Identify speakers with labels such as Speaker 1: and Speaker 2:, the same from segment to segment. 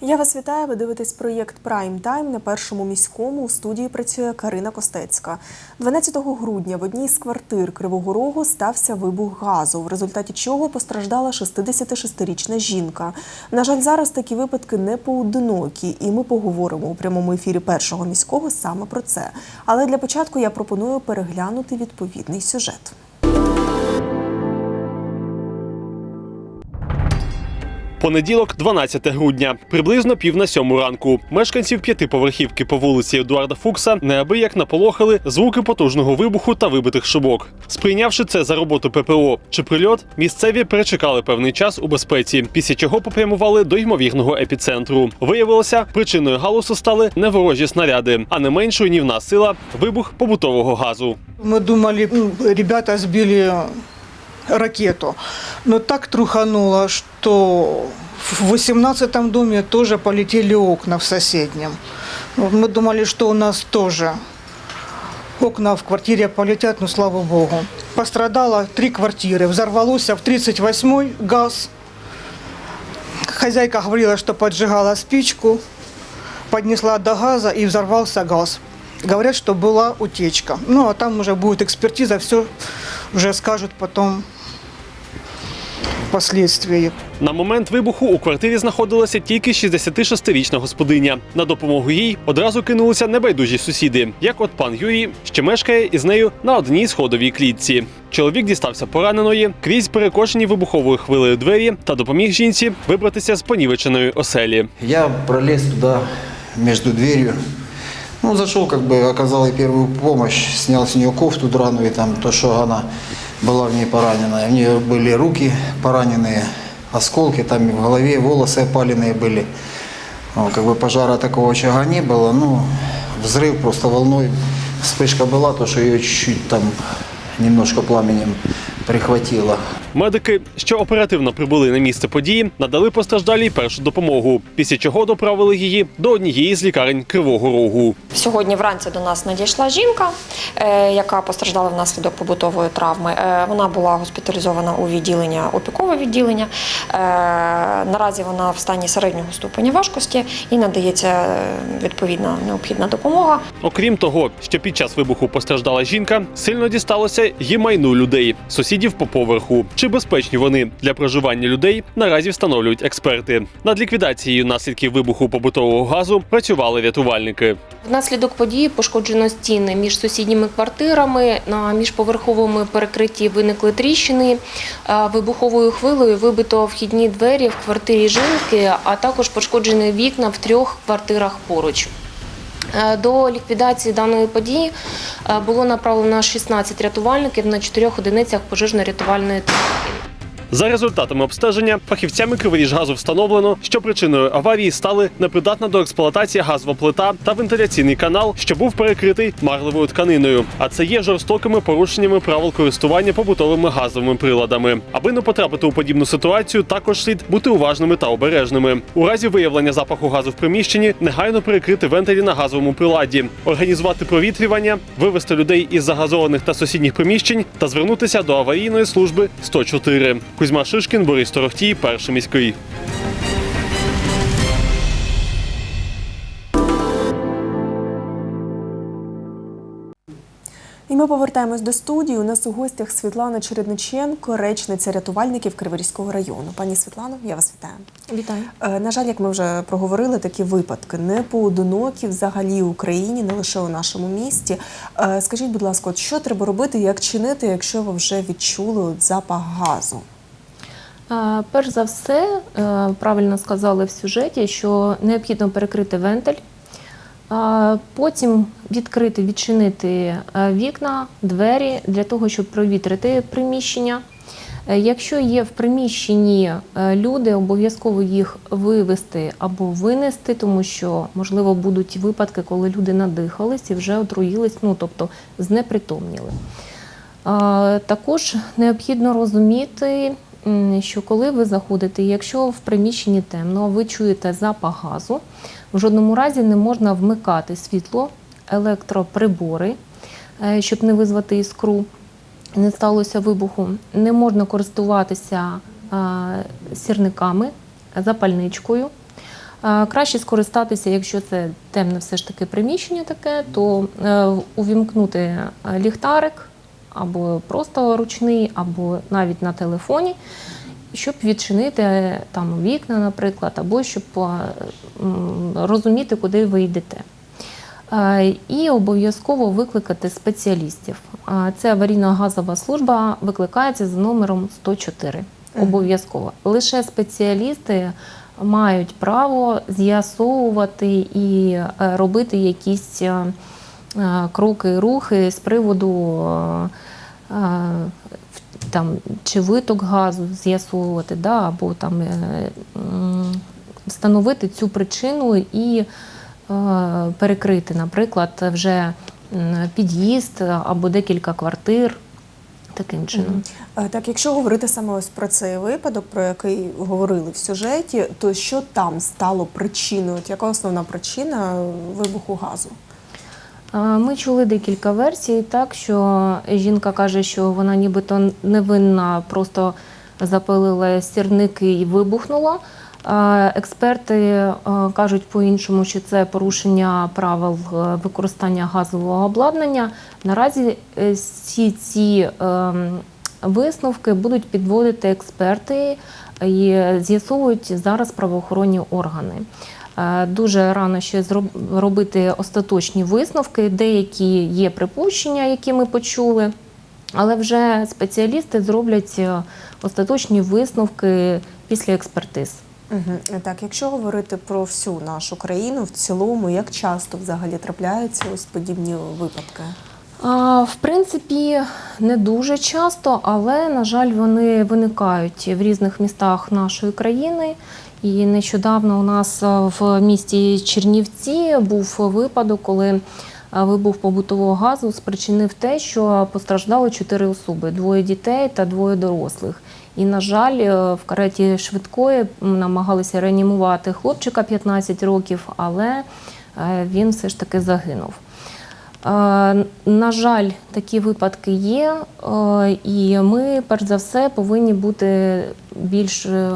Speaker 1: Я вас вітаю. Ви дивитесь проєкт Прайм Тайм на першому міському. У студії працює Карина Костецька. 12 грудня в одній з квартир Кривого Рогу стався вибух газу, в результаті чого постраждала 66-річна жінка. На жаль, зараз такі випадки не поодинокі, і ми поговоримо у прямому ефірі першого міського саме про це. Але для початку я пропоную переглянути відповідний сюжет.
Speaker 2: Понеділок, 12 грудня, приблизно пів на сьому ранку. Мешканців п'ятиповерхівки по вулиці Едуарда Фукса неабияк наполохали звуки потужного вибуху та вибитих шибок. Сприйнявши це за роботу ППО чи прильот, місцеві перечекали певний час у безпеці, після чого попрямували до ймовірного епіцентру. Виявилося, причиною галусу стали не ворожі снаряди, а не менш руйнівна сила вибух побутового газу.
Speaker 3: Мы думали, ребята сбили ракету. Но так трухануло, что в 18 доме тоже полетели окна в соседнем. Мы думали, что у нас тоже окна в квартире полетят, но слава богу. Пострадало три квартиры. Взорвался в 38-й газ. Хозяйка говорила, что поджигала спичку, поднесла до газа и взорвался газ. Говорят, что была утечка. Ну, а там уже будет экспертиза, все уже скажут потом впоследствии.
Speaker 2: На момент вибуху у квартирі знаходилася тільки 66-річна господиня. На допомогу їй одразу кинулися небайдужі сусіди, як от пан Юрій, що мешкає із нею на одній сходовій клітці. Чоловік дістався пораненої крізь перекошені вибуховою хвилею двері та допоміг жінці вибратися з понівеченої оселі.
Speaker 4: Я пролез туда между дверью. Ну, зашел, как бы оказал ей первую помощь, снял с нее кофту драную, там то, что она была в ней поранена. У нее были руки пораненные, осколки, там и в голове волосы опаленные были. Ну, как бы пожара такого очага не было, ну, взрыв просто волной, вспышка была, то, что ее чуть-чуть там немножко пламенем прихватило.
Speaker 2: Медики, що оперативно прибули на місце події, надали постраждалій першу допомогу, після чого доправили її до однієї з лікарень Кривого Рогу.
Speaker 5: Сьогодні вранці до нас надійшла жінка, е, яка постраждала внаслідок побутової травми. Е, Вона була госпіталізована у відділення опікове відділення. Е, Наразі вона в стані середнього ступеня важкості і надається відповідна необхідна допомога.
Speaker 2: Окрім того, що під час вибуху постраждала жінка, сильно дісталося й майну людей, сусідів по поверху. Чи безпечні вони для проживання людей наразі встановлюють експерти. Над ліквідацією наслідків вибуху побутового газу працювали рятувальники.
Speaker 6: Внаслідок події пошкоджено стіни між сусідніми квартирами. На міжповерховому перекритті виникли тріщини. Е, Вибуховою хвилею вибито вхідні двері в квартирі жінки, а також пошкоджені вікна в трьох квартирах поруч. Е, До ліквідації даної події е, було направлено 16 рятувальників на чотирьох одиницях пожежно-рятувальної техніки.
Speaker 2: За результатами обстеження фахівцями Криворіжгазу встановлено, що причиною аварії стали непридатна до експлуатації газова плита та вентиляційний канал, що був перекритий марливою тканиною. А це є жорстокими порушеннями правил користування побутовими газовими приладами. Аби не потрапити у подібну ситуацію, також слід бути уважними та обережними. У разі виявлення запаху газу в приміщенні негайно перекрити вентилі на газовому приладі, організувати провітрювання, вивести людей із загазованих та сусідніх приміщень та звернутися до аварійної служби 104. Кузьма Шишкін, Борис Торохтій, перший міський.
Speaker 1: І ми повертаємось до студії. У нас у гостях Світлана Чередниченко, речниця рятувальників Криворізького району. Пані Світлано, я вас вітаю.
Speaker 6: Вітаю.
Speaker 1: Е, На жаль, як ми вже проговорили, такі випадки не поодинокі взагалі в Україні, не лише у нашому місті. Е, Скажіть, будь ласка, от що треба робити, як чинити, якщо ви вже відчули от запах газу?
Speaker 6: Перш за все, е, правильно сказали в сюжеті, що необхідно перекрити вентиль, потім відкрити, відчинити е, вікна, двері для того, щоб провітрити приміщення. Е, Якщо є в приміщенні люди, обов'язково їх вивести або винести, тому що можливо будуть випадки, коли люди надихались і вже отруїлись, ну тобто знепритомніли. Також необхідно розуміти, що коли ви заходите, якщо в приміщенні темно, ви чуєте запах газу, в жодному разі не можна вмикати світло, електроприбори, е, щоб не визвати іскру, не сталося вибуху. Не можна користуватися сірниками, запальничкою. Краще скористатися, якщо це темне все ж таки приміщення таке, то е, увімкнути е, ліхтарик або просто ручний, або навіть на телефоні, щоб відчинити е, там вікна, наприклад, або щоб е, розуміти, куди ви йдете. Е, І обов'язково викликати спеціалістів. Це аварійна газова служба викликається за номером 104. Обов'язково. Лише спеціалісти мають право з'ясовувати і робити якісь кроки, рухи з приводу е, е, там, чи виток газу з'ясовувати, да, або там, е, встановити цю причину і е, перекрити, наприклад, вже під'їзд або декілька квартир таким чином.
Speaker 1: Е, Так, якщо говорити саме ось про цей випадок, про який говорили в сюжеті, то що там стало причиною? От яка основна причина вибуху газу?
Speaker 6: Ми чули декілька версій, так що жінка каже, що вона нібито невинна, просто запалила сірники і вибухнула. Експерти кажуть по-іншому, що це порушення правил е, використання газового обладнання. Наразі е, всі ці ем, висновки будуть підводити експерти і з'ясовують зараз правоохоронні органи. Е, Дуже рано ще робити остаточні висновки. Деякі є припущення, які ми почули, але вже спеціалісти зроблять е, остаточні висновки після експертиз.
Speaker 1: Угу. Так, якщо говорити про всю нашу країну в цілому, як часто взагалі трапляються ось подібні випадки?
Speaker 6: В принципі, не дуже часто, але, на жаль, вони виникають в різних містах нашої країни. І нещодавно у нас в місті Чернівці був випадок, коли вибух побутового газу спричинив те, що постраждали чотири особи: двоє дітей та двоє дорослих. І, на жаль, е, в кареті швидкої намагалися реанімувати хлопчика 15 років, але е, він все ж таки загинув. На жаль, такі випадки є, і ми, перш за все, повинні бути більш е,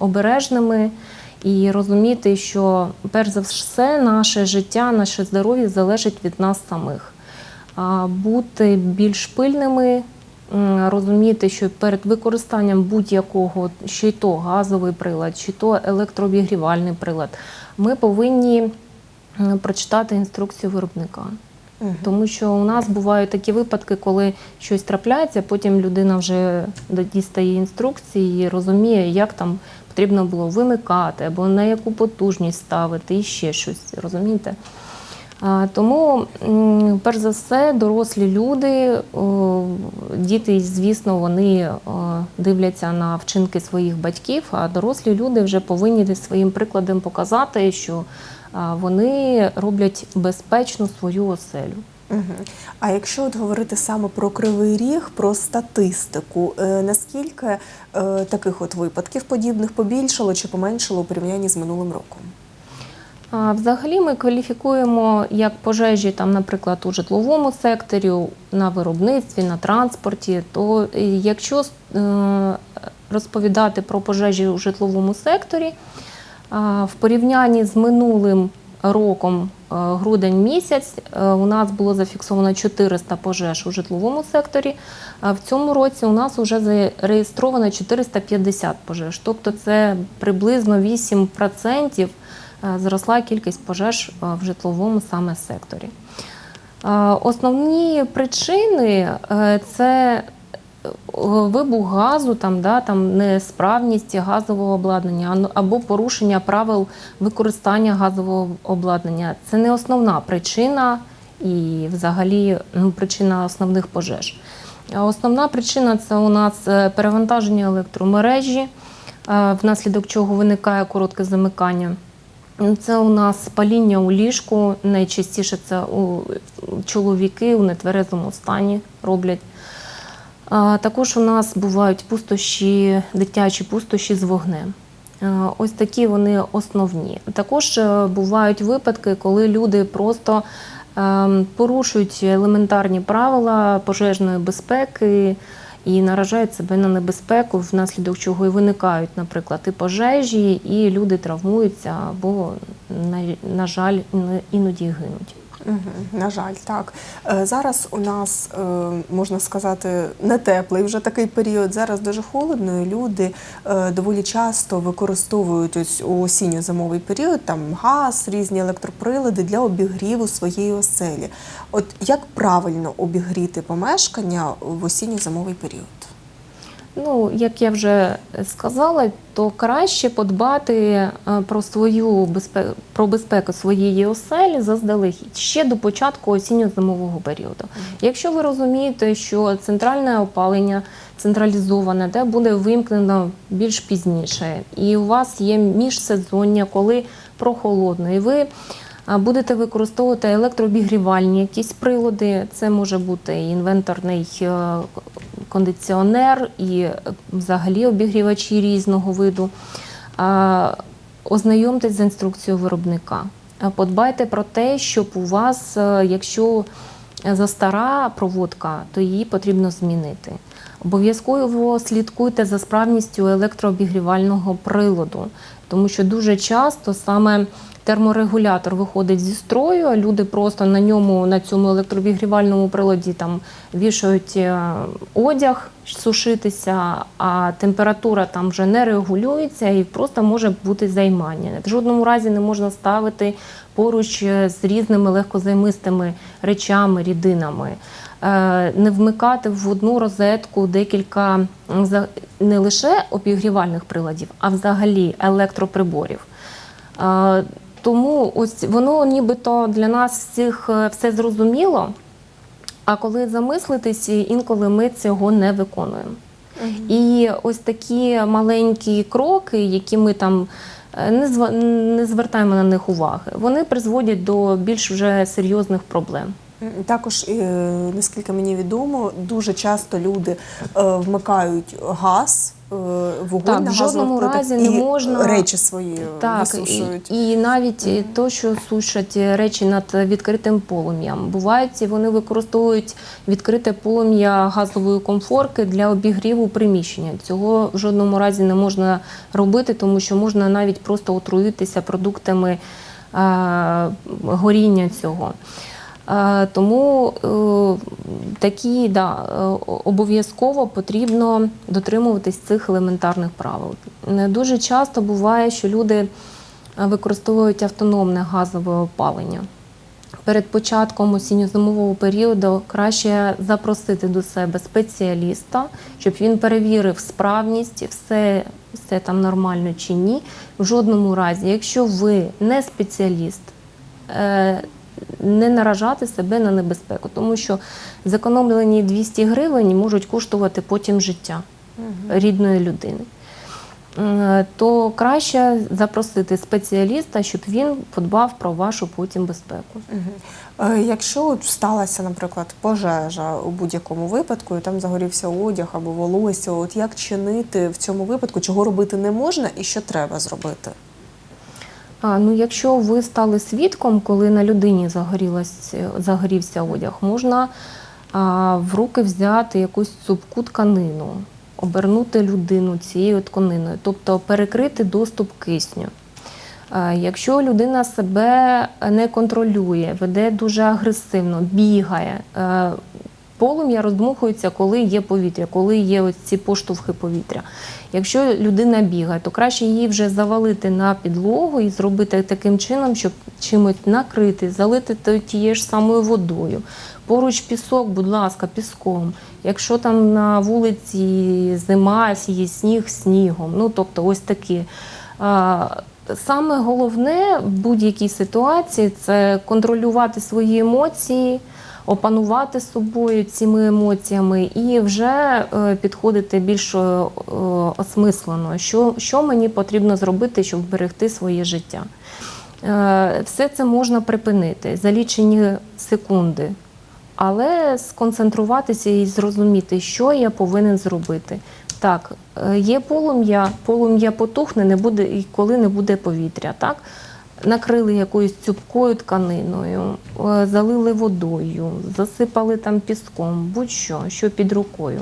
Speaker 6: обережними і розуміти, що перш за все наше життя, наше здоров'я залежить від нас самих. Бути більш пильними, розуміти, що перед використанням будь-якого, чи то газовий прилад, чи то електрообігрівальний прилад, ми повинні прочитати інструкцію виробника. Тому що у нас бувають такі випадки, коли щось трапляється, потім людина вже дістає інструкції і розуміє, як там потрібно було вимикати, або на яку потужність ставити, і ще щось. Розумієте? Тому, перш за все, дорослі люди, діти, звісно, вони дивляться на вчинки своїх батьків, а дорослі люди вже повинні своїм прикладом показати, що вони роблять безпечну свою оселю.
Speaker 1: А якщо от говорити саме про кривий ріг, про статистику, е, наскільки е, таких от випадків подібних побільшало чи поменшало у порівнянні з минулим роком?
Speaker 6: Взагалі ми кваліфікуємо як пожежі, там, наприклад, у житловому секторі, на виробництві, на транспорті. То е, якщо розповідати про пожежі у житловому секторі, в порівнянні з минулим роком, е, грудень місяць, е, у нас було зафіксовано 400 пожеж у житловому секторі. А в цьому році у нас вже зареєстровано 450 пожеж. Тобто це приблизно 8% е, зросла кількість пожеж в житловому саме секторі. Основні причини це вибух газу, там, да, там несправність газового обладнання або порушення правил використання газового обладнання. Це не основна причина і взагалі ну, причина основних пожеж. Основна причина це у нас е, перевантаження електромережі, е, внаслідок чого виникає коротке замикання. Це у нас паління у ліжку. Найчастіше це у чоловіки у нетверезому стані роблять. Також у нас бувають пустощі, дитячі пустощі з вогнем. Ось такі вони основні. Також е, бувають випадки, коли люди просто ем, порушують елементарні правила пожежної безпеки і наражають себе на небезпеку, внаслідок чого і виникають, наприклад, і пожежі, і люди травмуються або, на жаль, іноді гинуть.
Speaker 1: На жаль, так. Е, Зараз у нас, е, можна сказати, не теплий вже такий період. Зараз дуже холодно, і люди е, доволі часто використовують ось у осінньо-зимовий період там газ, різні електроприлади для обігріву своєї оселі. От як правильно обігріти помешкання в осінньо-зимовий період?
Speaker 6: Ну, як я вже сказала, то краще подбати е, про свою безпеку, про безпеку своєї оселі заздалегідь ще до початку осінньо-зимового періоду. Якщо ви розумієте, що центральне опалення централізоване, де буде вимкнено більш пізніше, і у вас є міжсезоння, коли прохолодно, і ви будете використовувати електрообігрівальні якісь прилади. Це може бути і інвенторний е, кондиціонер, і е, взагалі обігрівачі різного виду. Ознайомтесь з інструкцією виробника. Подбайте про те, щоб у вас, е, якщо застара проводка, то її потрібно змінити. Обов'язково слідкуйте за справністю електрообігрівального приладу, тому що дуже часто саме терморегулятор виходить зі строю, а люди просто на ньому, на цьому електрообігрівальному приладі там вішають е, одяг сушитися, а температура там вже не регулюється і просто може бути займання. В жодному разі не можна ставити поруч е, з різними легкозаймистими речами, рідинами. Е, Не вмикати в одну розетку декілька не лише обігрівальних приладів, а взагалі електроприборів. Е, Тому ось воно нібито для нас всіх е, все зрозуміло. А коли замислитись, інколи ми цього не виконуємо. І ось такі маленькі кроки, які ми там не звертаємо на них уваги, вони призводять до більш вже серйозних проблем.
Speaker 1: Також, е, наскільки мені відомо, дуже часто люди е, вмикають газ, е, вогонь
Speaker 6: Так,
Speaker 1: на
Speaker 6: в жодному разі не можна-
Speaker 1: речі свої
Speaker 6: Так,
Speaker 1: висушують.
Speaker 6: і, і навіть і то, що сушать речі над відкритим полум'ям. Бувають, вони використовують відкрите полум'я газової комфорки для обігріву приміщення. Цього в жодному разі не можна робити, тому що можна навіть просто отруїтися продуктами е, горіння цього. Е, Тому е, такі да, е, обов'язково потрібно дотримуватись цих елементарних правил. Дуже часто буває, що люди використовують автономне газове опалення. Перед початком осінньо-зимового періоду краще запросити до себе спеціаліста, щоб він перевірив справність, все, все там нормально чи ні. В жодному разі, якщо ви не спеціаліст, не наражати себе на небезпеку, тому що зекономлені 200 гривень можуть коштувати потім життя рідної людини. То краще запросити спеціаліста, щоб він подбав про вашу потім безпеку.
Speaker 1: Е, Якщо сталася, наприклад, пожежа у будь-якому випадку, і там загорівся одяг або волосся, от як чинити в цьому випадку, чого робити не можна і що треба зробити?
Speaker 6: А, ну, якщо ви стали свідком, коли на людині загорілась, загорівся одяг, можна а, в руки взяти якусь цупку тканину, обернути людину цією тканиною, тобто перекрити доступ кисню. Якщо людина себе не контролює, веде дуже агресивно, бігає, е, полум'я роздмухується, коли є повітря, коли є ось ці поштовхи повітря. Якщо людина бігає, то краще її вже завалити на підлогу і зробити таким чином, щоб чимось накрити, залити тією ж самою водою. Поруч пісок, будь ласка, піском. Якщо там на вулиці зима, є сніг снігом. Ну тобто, ось такі. Саме головне в будь-якій ситуації це контролювати свої емоції, опанувати собою цими емоціями і вже е, підходити більш е, осмислено, що, що мені потрібно зробити, щоб вберегти своє життя. Е, Все це можна припинити за лічені секунди, але сконцентруватися і зрозуміти, що я повинен зробити. Так, є полум'я, полум'я потухне, не буде і коли не буде повітря. Так? Накрили якоюсь цупкою тканиною, е, залили водою, засипали там піском, будь-що, що під рукою.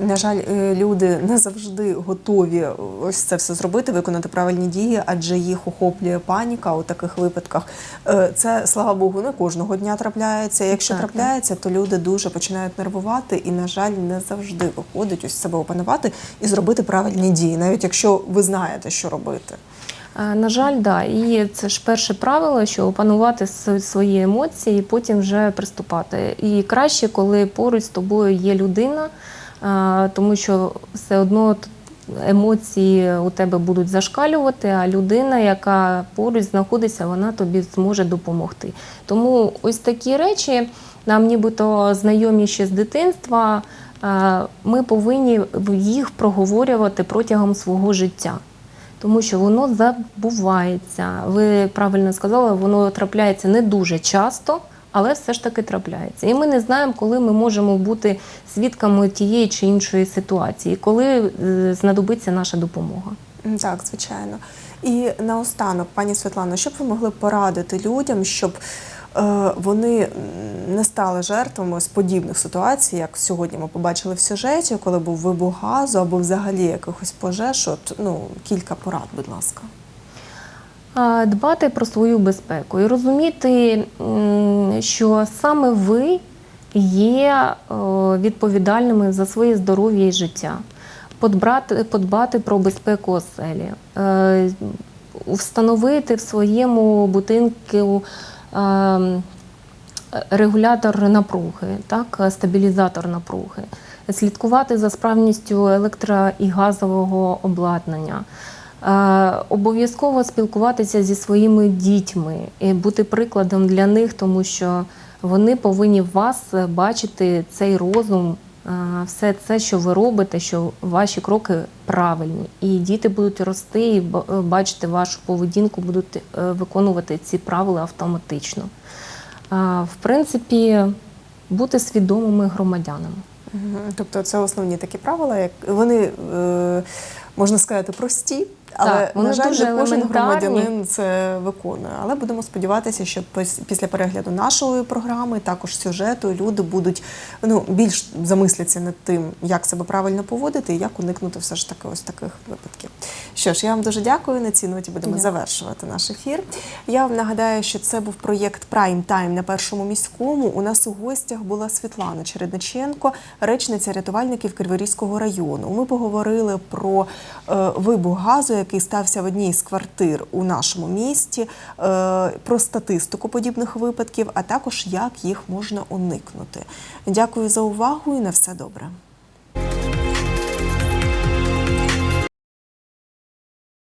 Speaker 1: На жаль, е, люди не завжди готові ось це все зробити, виконати правильні дії, адже їх охоплює паніка у таких випадках. Е, Це, слава Богу, не кожного дня трапляється. Якщо
Speaker 6: Так,
Speaker 1: трапляється, то люди дуже починають нервувати і, на жаль, не завжди виходить ось себе опанувати і зробити правильні дії, навіть якщо ви знаєте, що робити.
Speaker 6: Е, На жаль, да. І це ж перше правило, що опанувати свої емоції і потім вже приступати. І краще, коли поруч з тобою є людина, е, тому що все одно емоції у тебе будуть зашкалювати, а людина, яка поруч знаходиться, вона тобі зможе допомогти. Тому ось такі речі нам нібито знайомі ще з дитинства. е, Ми повинні їх проговорювати протягом свого життя тому що воно забувається. Ви правильно сказали, воно трапляється не дуже часто, але все ж таки трапляється. І ми не знаємо, коли ми можемо бути свідками тієї чи іншої ситуації, коли е, знадобиться наша допомога.
Speaker 1: Так, звичайно. І наостанок, пані Світлано, що б ви могли порадити людям, щоб вони не стали жертвами з подібних ситуацій, як сьогодні ми побачили в сюжеті, коли був вибух газу або взагалі якихось пожеж? От, ну, кілька порад, будь ласка.
Speaker 6: Дбати про свою безпеку і розуміти, що саме ви є е, відповідальними за своє здоров'я і життя. Подбрати, подбати про безпеку оселі, е, встановити в своєму будинку е, регулятор напруги, так, стабілізатор напруги, слідкувати за справністю електро і газового обладнання. Е, Обов'язково спілкуватися зі своїми дітьми і бути прикладом для них, тому що вони повинні вас бачити цей розум, все це, що ви робите, що ваші кроки правильні. І діти будуть рости і ба- бачити вашу поведінку, будуть е, виконувати ці правила автоматично. Е, В принципі, бути свідомими громадянами.
Speaker 1: Тобто це основні такі правила, як вони е, можна сказати прості, але
Speaker 6: Так,
Speaker 1: на жаль,
Speaker 6: дуже
Speaker 1: не кожен громадянин це виконує. Але будемо сподіватися, що після перегляду нашої програми, також сюжету, люди будуть ну більш замисляться над тим, як себе правильно поводити і як уникнути все ж таки ось таких випадків. Що ж, я вам дуже дякую. На цій ноті будемо
Speaker 6: Дякую.
Speaker 1: завершувати наш ефір. Я вам нагадаю, що це був проєкт Прайм Тайм на першому міському. У нас у гостях була Світлана Чередниченко, речниця рятувальників Криворізького району. Ми поговорили про е, вибух газу, який стався в одній з квартир у нашому місті, е, про статистику подібних випадків, а також як їх можна уникнути. Дякую за увагу і на все добре.